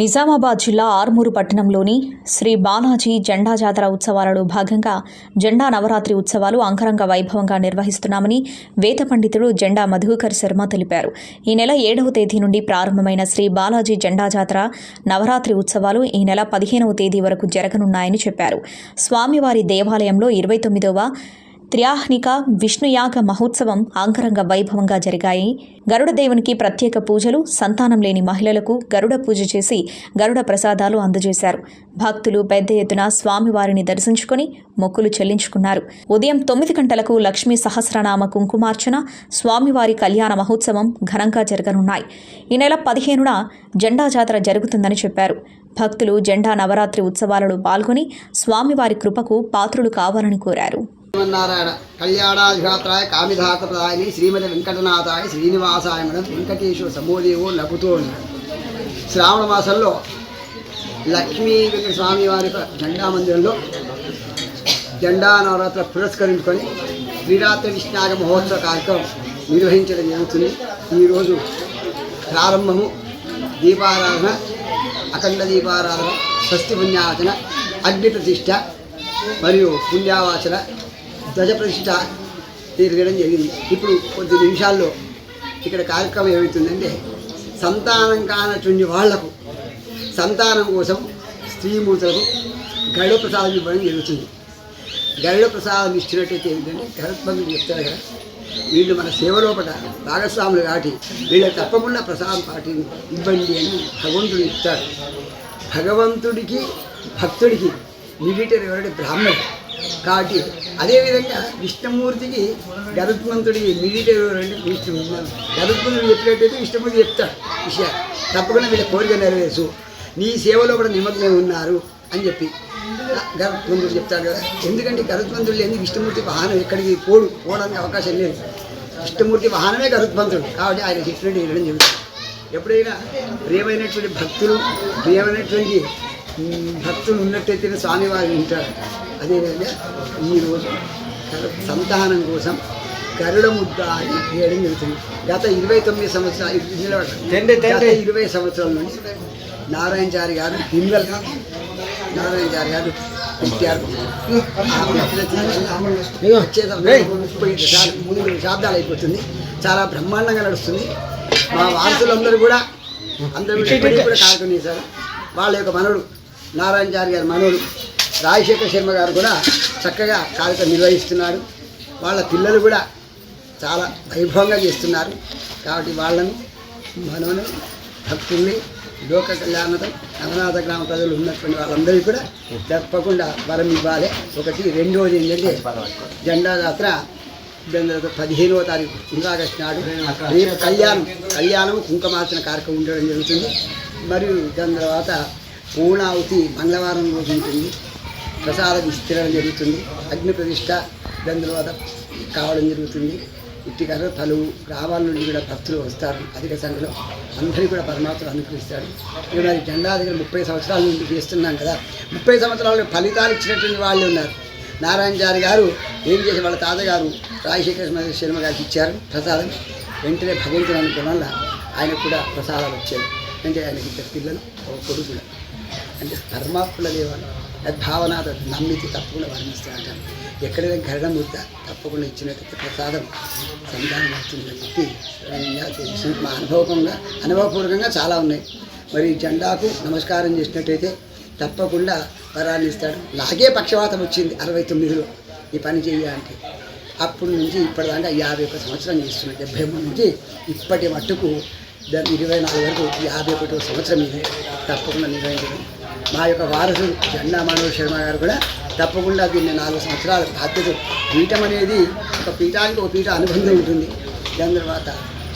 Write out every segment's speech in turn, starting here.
నిజామాబాద్ జిల్లా ఆర్మూరు పట్టణంలోని శ్రీ బాలాజీ జెండా జాతర ఉత్సవాలలో భాగంగా జెండా నవరాత్రి ఉత్సవాలు అంగరంగ వైభవంగా నిర్వహిస్తున్నామని వేద పండితుడు జెండా మధుకర్ శర్మ తెలిపారు. ఈ నెల ఏడవ తేదీ నుండి ప్రారంభమైన శ్రీ బాలాజీ జెండా జాతర నవరాత్రి ఉత్సవాలు ఈ నెల పదిహేనవ తేదీ వరకు జరగనున్నాయని చెప్పారు. స్వామివారి దేవాలయంలో ఇరవై తొమ్మిదవ త్ర్యాహ్నిక విష్ణుయాగ మహోత్సవం అంగరంగ వైభవంగా జరిగాయి. గరుడ దేవునికి ప్రత్యేక పూజలు సంతానం లేని మహిళలకు గరుడ పూజ చేసి గరుడ ప్రసాదాలు అందజేశారు. భక్తులు పెద్ద ఎత్తున స్వామివారిని దర్శించుకుని మొక్కులు చెల్లించుకున్నారు. ఉదయం తొమ్మిది గంటలకు లక్ష్మీ సహస్రనామ కుంకుమార్చన స్వామివారి కళ్యాణ మహోత్సవం ఘనంగా జరగనున్నాయి. ఈ నెల పదిహేనున జెండా జాతర జరుగుతుందని చెప్పారు. భక్తులు జెండా నవరాత్రి ఉత్సవాలలో పాల్గొని స్వామివారి కృపకు పాత్రులు కావాలని కోరారు. శ్రీమన్నారాయణ కళ్యాణాధిఘాత్రాయ కామిధాతప్రదాయని శ్రీమతి వెంకటనాథాయ శ్రీనివాసాయ మేడం వెంకటేశ్వర సమోదేవో లఘుతో శ్రావణ మాసంలో లక్ష్మీ వెంకట స్వామి వారి జెండా మందిరంలో జెండా నవరాత్ర పురస్కరించుకొని శ్రీరాత్రి విష్ణాగ మహోత్సవ కార్యక్రమం నిర్వహించడం జరుగుతుంది. ఈరోజు ప్రారంభము దీపారాధన అఖండ దీపారాధన స్వస్తి పుణ్యావచన అగ్ని ప్రతిష్ట మరియు పుణ్యావాచన ధ్వజప్రతిష్ట తిరగడం జరిగింది. ఇప్పుడు కొద్ది నిమిషాల్లో ఇక్కడ కార్యక్రమం ఏమవుతుందంటే సంతానం కానటువంటి వాళ్ళకు సంతానం కోసం స్త్రీమూర్తులకు గరుడ ప్రసాదం ఇవ్వడం జరుగుతుంది. గరుడ ప్రసాదం ఇచ్చినట్టయితే ఏంటంటే గరుత్మంతుడు చెప్తారు కదా వీళ్ళు మన సేవలోపట భాగస్వాములు కాబట్టి వీళ్ళకి తప్పకుండా ప్రసాదం పాటి ఇవ్వండి అని భగవంతుడు ఇస్తాడు భగవంతుడికి భక్తుడికి మిడిటర్ ఎవరంటే బ్రాహ్మణుడు. కాబట్టి అదేవిధంగా విష్ణుమూర్తికి గరుత్మంతుడికి మిడిటర్ అంటే విష్ణు. గరుత్మంతుడు చెప్పినట్టయితే విష్ణుమూర్తి చెప్తాడు విషయాలు తప్పకుండా వీళ్ళ కోరిక నెరవేర్చు. నీ సేవలో కూడా నిమగ్నం ఉన్నారు అని చెప్పి. గరుత్మంతుడు చెప్తాడు కదా. ఎందుకంటే గరుత్మంతుడు లేని విష్ణుమూర్తి వాహనం ఎక్కడికి పోడు? పోవడానికి అవకాశం లేదు. విష్ణుమూర్తి వాహనమే గరుత్మంతుడు. కాబట్టి ఆయన చెప్పినట్టు వినడం జరుగుతుంది. ఎప్పుడైనా ప్రియమైనటువంటి భక్తులు ప్రియమైనటువంటి భక్తులు ఉన్నట్టయితేనే స్వామివారు ఉంటారు అదేవిధంగా ఈరోజు సంతానం కోసం గరుడ ముద్ద అని చేయడం జరుగుతుంది. గత ఇరవై తొమ్మిది సంవత్సరాలు ఇరవై సంవత్సరాల నుండి నారాయణచారి గారు హింగల్ నారాయణచారి గారు పెట్టారు సంవత్సరం ముప్పై మూడు దశాబ్దాలు అయిపోతుంది. చాలా బ్రహ్మాండంగా నడుస్తుంది. మా వారసులందరూ కూడా అందరూ కూడా ఇప్పటికీ కూడా కార్యక్రమం చేశారు వాళ్ళ యొక్క మనవడు నారాయణచారి గారి మనవడు రాజశేఖర శర్మ గారు కూడా చక్కగా కార్యక్రమం నిర్వహిస్తున్నారు. వాళ్ళ పిల్లలు కూడా చాలా వైభవంగా చేస్తున్నారు. కాబట్టి వాళ్ళను మనవను భక్తుల్ని లోక కళ్యాణం అమనాథ గ్రామ ప్రజలు ఉన్నటువంటి వాళ్ళందరికీ కూడా తప్పకుండా వరం ఇవ్వాలి. ఒకటి రెండవది ఏంటంటే జెండా జాతర పదిహేనవ తారీఖు ఇంద్రాగస్టు నాడు రేపు కళ్యాణం కళ్యాణం కుంకుమార్చన కార్యక్రమం ఉండడం జరుగుతుంది. మరియు దాని తర్వాత పూర్ణావతి మంగళవారం రోజు ఉంటుంది. ప్రసాదం ఇస్తడం జరుగుతుంది. అగ్ని ప్రతిష్ట దాని కావడం జరుగుతుంది. ఇట్టిగారు పలు గ్రామాల నుండి కూడా భక్తులు వస్తారు. అధిక సంఖ్యలో అందరికీ కూడా పరమాత్మను అనుగ్రహిస్తాడు ఇక మరి జెండా దగ్గర ముప్పై సంవత్సరాల నుండి చేస్తున్నాం కదా. ముప్పై సంవత్సరాలు ఫలితాలు ఇచ్చినటువంటి వాళ్ళు ఉన్నారు. నారాయణచారి గారు ఏం చేసి వాళ్ళ తాతగారు రాజశేఖర శర్మ గారికి ఇచ్చారు ప్రసాదం. వెంటనే భగవంతుడు అనుకోవడం వల్ల ఆయనకు కూడా ప్రసాదాలు వచ్చాయి. అంటే ఆయనకి ఇద్దరు పిల్లలు ఒక కొడుకు అంటే పరమాత్ముల దేవాలయం. భావన నమ్మితే తప్పకుండా వర్ణిస్తూ అంటారు ఎక్కడైనా గరడం ముద్ద తప్పకుండా ఇచ్చినట్టు ప్రసాదం సంధానం అవుతుందని చెప్పి తెలిసి మా అనుభవంగా అనుభవపూర్వకంగా చాలా ఉన్నాయి. మరి జెండాకు నమస్కారం చేసినట్టయితే తప్పకుండా వరాన్ని ఇస్తాడు. నాకే పక్షవాతం వచ్చింది అరవై తొమ్మిదిలో. ఈ పని చేయాలంటే అప్పటి నుంచి ఇప్పటిదాకా యాభై ఒక సంవత్సరం చేస్తున్నాయి డెబ్బై మూడు నుంచి ఇప్పటి మట్టుకు దాని ఇరవై నాలుగు వరకు యాభై ఒకటో సంవత్సరం ఇది. తప్పకుండా నిర్వహించడం. మా యొక్క వారసుడు జెండా మనోజ్ శర్మ గారు కూడా తప్పకుండా దీన్ని నాలుగు సంవత్సరాల బాధ్యత పీఠం అనేది ఒక పీఠానికి ఒక పీఠ అనుబంధం ఉంటుంది. దాని తర్వాత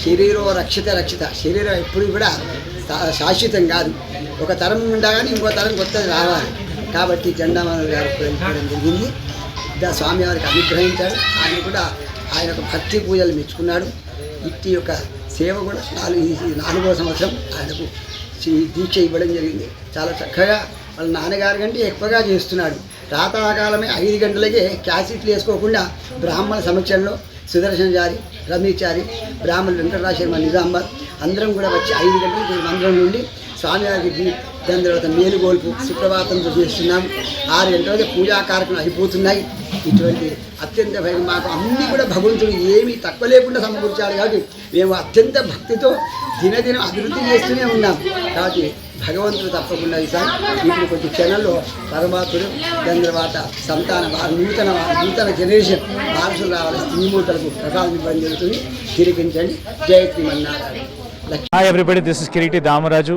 శరీరం రక్షిత రక్షిత. శరీరం ఎప్పుడు కూడా శా- శాశ్వతం కాదు. ఒక తరం ఉండగానే ఇంకో తరం కొత్తది రావాలి. కాబట్టి జెండా మనోజ్ గారు వెళ్ళిపోవడం జరిగింది. స్వామి వారికి అనుగ్రహించాడు. ఆయన కూడా ఆయన యొక్క భక్తి పూజలు మెచ్చుకున్నాడు. ఇట్టి యొక్క సేవ కూడా నాలుగు నాలుగో సంవత్సరం ఆయనకు దీక్ష ఇవ్వడం జరిగింది. చాలా చక్కగా వాళ్ళ నాన్నగారి కంటే ఎక్కువగా చేస్తున్నాడు. రాతాకాలమే ఐదు గంటలకే క్యాసెట్లు వేసుకోకుండా బ్రాహ్మణ సమక్షంలో సుదర్శనచారి రమేచారి బ్రాహ్మణ వెంకటరాజ శర్మ నిజామాబాద్ అందరం కూడా వచ్చి ఐదు గంటలకి మందిరం నుండి స్వామివారికి దాని తర్వాత మేలుగోల్పు సుప్రభాతం చేస్తున్నాం ఆరు గంటలకి పూజా కార్యక్రమాలు అయిపోతున్నాయి. ఇటువంటి అత్యంత భయం మాకు అన్నీ కూడా భగవంతుడు ఏమీ తక్కువ లేకుండా సమకూర్చాడు కాబట్టి మేము అత్యంత భక్తితో దినదినం అభివృద్ధి చేస్తూనే ఉన్నాం. కాబట్టి భగవంతుడు తప్పకుండా ఈసారి ఇప్పుడు కొద్ది క్షణంలో పరమాత్ముడు దాని తర్వాత సంతాన నూతన నూతన జనరేషన్ వారసులు రావాలి. స్త్రీ మూటలకు ప్రసాదం ఇవ్వడం జరుగుతుంది. తిరిగించండి. జయ Srimannarayana. Everybody this is Kireeti Damaraju